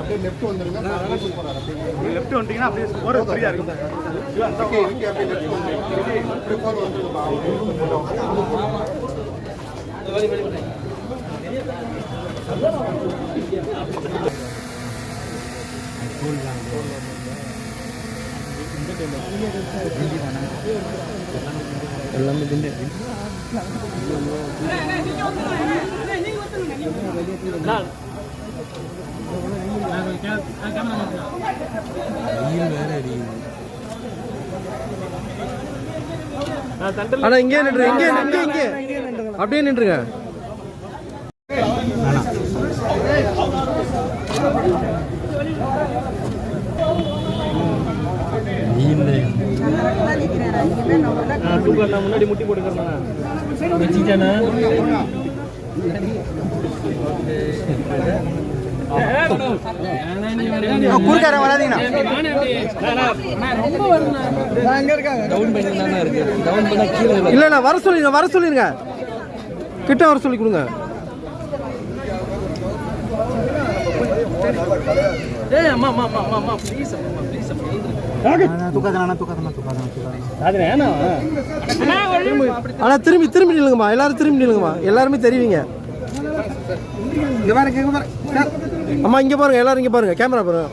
அப்படியே லெஃப்ட் வந்துருங்க. லெஃப்ட் வந்துட்டீங்கன்னா அப்படியே போகிற ஃப்ரீயாக இருக்கும் ஓகே ஓகே அப்படியே லெஃப்ட் வந்துருங்க. அப்படியே போற வந்துருங்க ஆனா இங்கே நின்று இங்கே இங்கே இங்கே அப்படியே நின்றுங்க. முன்னாடி முட்டி போட்டுக்கிறேன் குறுக்கார வராதீங்கண்ணா. இல்ல இல்ல வர சொல்லிருங்க வர சொல்லிருங்க. கிட்ட வர சொல்லி கொடுங்க. ஆனா திரும்பி திரும்பி நில்லுங்கம்மா எல்லாரும் திரும்பி நில்லுங்கம்மா எல்லாருமே தெரியுவீங்க இங்கே பாருங்க இங்கே பாருங்க சார் அம்மா இங்க பாருங்க எல்லாரும் இங்க பாருங்க கேமரா பாருங்க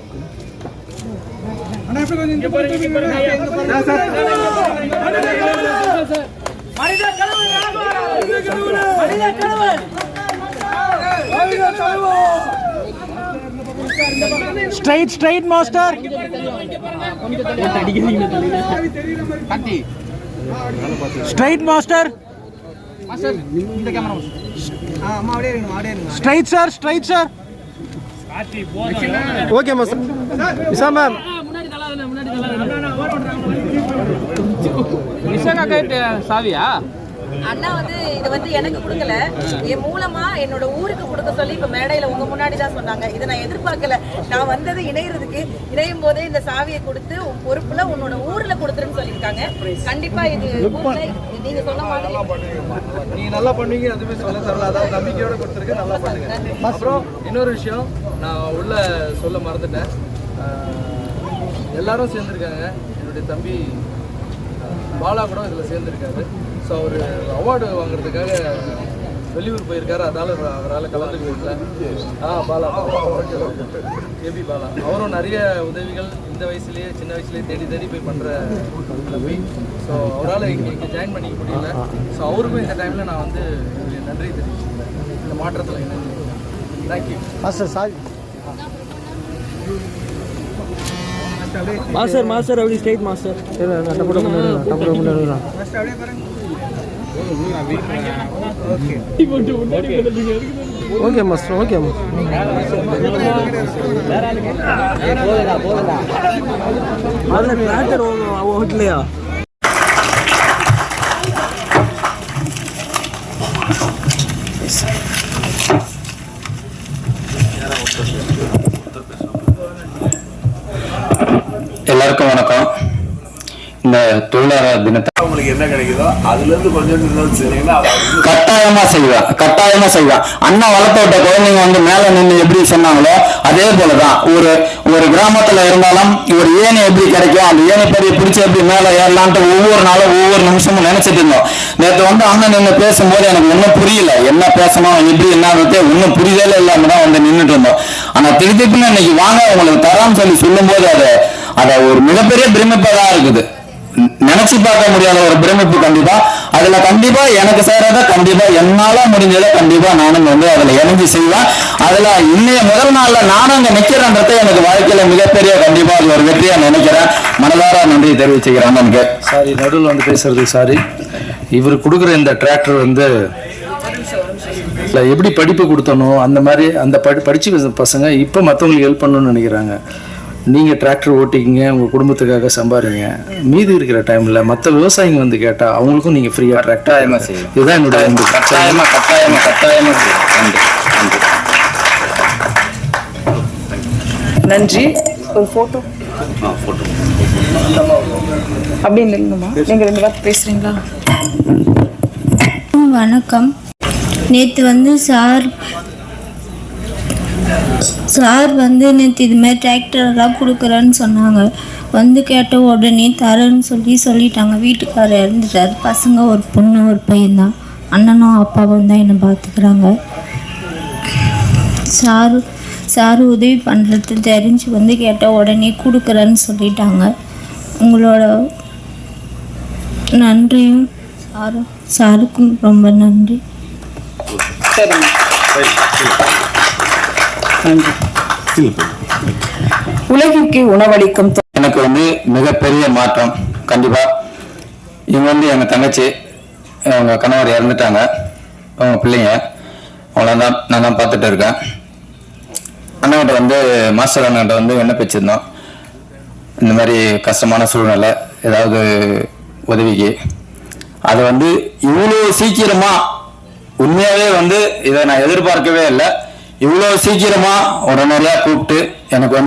sir sir straight straight master straight master straight sir straight sir ஓகேம்மா விசா மேம் சாவியா? அண்ணா வந்து இது வந்து எனக்கு கொடுக்கல. என் மூலமா என்னோட ஊருக்கு கொடுக்க சொல்லி இப்ப மேடையில உங்க முன்னாடி தான் சொன்னாங்க. இதை நான் எதிர்பார்க்கல. நான் வந்தது இணையறதுக்கு இணையும் போதே இந்த சாவியை கொடுத்து உன் பொறுப்புல உன்னோட ஊர்ல கொடுத்துருன்னு சொல்லியிருக்காங்க. கண்டிப்பா இது ஊர்ல நீங்க சொன்ன மாதிரி நீங்க நல்லா பண்ணுவீங்க அதுவுமே சொல்ல தரல அதாவது நம்பிக்கையோட கொடுத்துருக்கு நல்லா பண்ணுங்க. அப்புறம் இன்னொரு விஷயம் நான் உள்ள சொல்ல மறந்துட்டேன். எல்லாரும் சேர்ந்துருக்காங்க. என்னுடைய தம்பி பாலா கூட இதில் சேர்ந்துருக்காரு. ஸோ அவர் அவார்டு வாங்குறதுக்காக வெளியூர் போயிருக்காரு. அதால அவரால் கலந்துக்க முடியல. ஆ பாலா. ஏபி பாலா. அவரும் நிறைய உதவிகள் இந்த வயசுலயே சின்ன வயசுலயே தேடி தேடி போய் பண்ணுற தம்பி. ஸோ அவரால் இங்கே இங்கே ஜாயின் பண்ணிக்க முடியல. ஸோ அவருக்கும் இந்த டைமில் நான் வந்து என்னுடைய நன்றி தெரிவிச்சுக்கிறேன். இந்த மாற்றத்தில் இணைந்து தேங்க்யூ மாஸ்டர் சாவி மாஸ்டர் மாஸ்டர் அப்படி ஸ்டேட் மாஸ்டர். டப்பு முன்னாடி டப்பு முன்னாடி ஓகே மாஸ்டர் ஓகே அதில் ஓட்டலையா எல்லாருக்கும் வணக்கம். இந்த தொழிலாளர் தினத்தை உங்களுக்கு என்ன கிடைக்குதோ அதுல இருந்து கொஞ்சம் செஞ்சீங்கன்னா கட்டாயமா செய்வேன் கட்டாயமா செய்வேன் அண்ணா வளர்த்த விட்ட குழந்தைங்க வந்து மேல நின்று எப்படி சொன்னாங்களோ அதே போலதான். ஒரு ஒரு கிராமத்துல இருந்தாலும் ஒரு ஏணி எப்படி கிடைக்கும்? அந்த ஏணி படியை பிடிச்சி எப்படி மேல ஏறலான்ட்டு ஒவ்வொரு நாளும் ஒவ்வொரு நிமிஷமும் நினைச்சிட்டு இருந்தோம். நேற்று வந்து அண்ணன் நின்று பேசும்போது எனக்கு ஒன்றும் புரியல. என்ன பேசணும் எப்படி என்னது ஒன்றும் புரிதலே இல்லாம தான் வந்து நின்றுட்டு இருந்தோம். ஆனா திருப்பி இன்னைக்கு வாங்க உங்களுக்கு தரான்னு சொல்லி சொல்லும்போது அது அதை ஒரு மிகப்பெரிய பிரமிப்பா தான் இருக்குது. நினைச்சு பார்க்க முடியாத ஒரு பிரமிப்பு கண்டிப்பா. அதுல கண்டிப்பா எனக்கு செய்யறத கண்டிப்பா என்னால முடிஞ்சதை கண்டிப்பா நானும் வந்து அதுல இணைஞ்சு செய்வேன். அதுல இன்னைய முதல் நாள்ல நானும் அங்க நிக்கிறேன்றத எனக்கு வாழ்க்கையில மிகப்பெரிய கண்டிப்பா அது ஒரு வெற்றியா நினைக்கிறேன். மனதார நன்றி தெரிவிச்சுக்கிறேன் எனக்கு சாரி நடுவில் வந்து பேசுறது சாரி. இவர் கொடுக்குற இந்த டிராக்டர் வந்து இல்லை எப்படி படிப்பு கொடுத்தனோ அந்த மாதிரி அந்த படி படிச்சு பசங்க இப்போ மற்றவங்களுக்கு ஹெல்ப் பண்ணணும்னு நினைக்கிறாங்க. நீங்கள் டிராக்டர் ஓட்டிக்கிங்க உங்கள் குடும்பத்துக்காக சம்பாதிங்க மீதி இருக்கிற டைமில் மற்ற விவசாயிங்க வந்து கேட்டால் அவங்களுக்கும் நீங்கள் ஃப்ரீயாக டிராக்டர். இதுதான் என்னுடைய அன்பு. கட்டாயமா கட்டாயமா கட்டாயமா நன்றி. நன்றி. நன்றி. ஒரு ஃபோட்டோ அப்படி இல்லைங்கம்மா நீங்கள் ரெண்டு வார்த்தை பேசுகிறீங்களா வணக்கம். நேற்று வந்து சார் சார் வந்து நேற்று இது மாதிரி டிராக்டர் எல்லாம் கொடுக்குறேன்னு சொன்னாங்க. வந்து கேட்ட உடனே தரேன்னு சொல்லி சொல்லிட்டாங்க. வீட்டுக்காரர் இறந்துட்டார். பசங்க ஒரு பொண்ணு ஒரு பையன்தான் அண்ணனும் அப்பாவும் தான் என்னை பார்த்துக்கிறாங்க. சாரு சாரு உதவி பண்ணுறது தெரிஞ்சு வந்து கேட்ட உடனே கொடுக்குறேன்னு சொல்லிட்டாங்க. உங்களோட நன்றியும் சாரு சாருக்கும் ரொம்ப நன்றி. உலகிற்கு உணவளிக்கும் எனக்கு வந்து மிகப்பெரிய மாற்றம் கண்டிப்பா. இவங்க வந்து எங்க தங்கச்சி அவங்க கணவர் இறந்துட்டாங்க. அவங்க பிள்ளைங்க. அவங்கள தான் நான் தான் பார்த்துட்டு இருக்கேன். அண்ணாகிட்ட வந்து மாஸ்டர் அண்ணாகிட்ட வந்து விண்ணப்பிச்சிருந்தோம். இந்த மாதிரி கஷ்டமான சூழ்நிலை ஏதாவது உதவிக்கு. அது வந்து இவ்வளோ சீக்கிரமாக உண்மையாகவே வந்து இதை நான் எதிர்பார்க்கவே இல்லை. இவ்வளோ சீக்கிரமாக உடனடியாக கூப்பிட்டு எனக்கு வந்து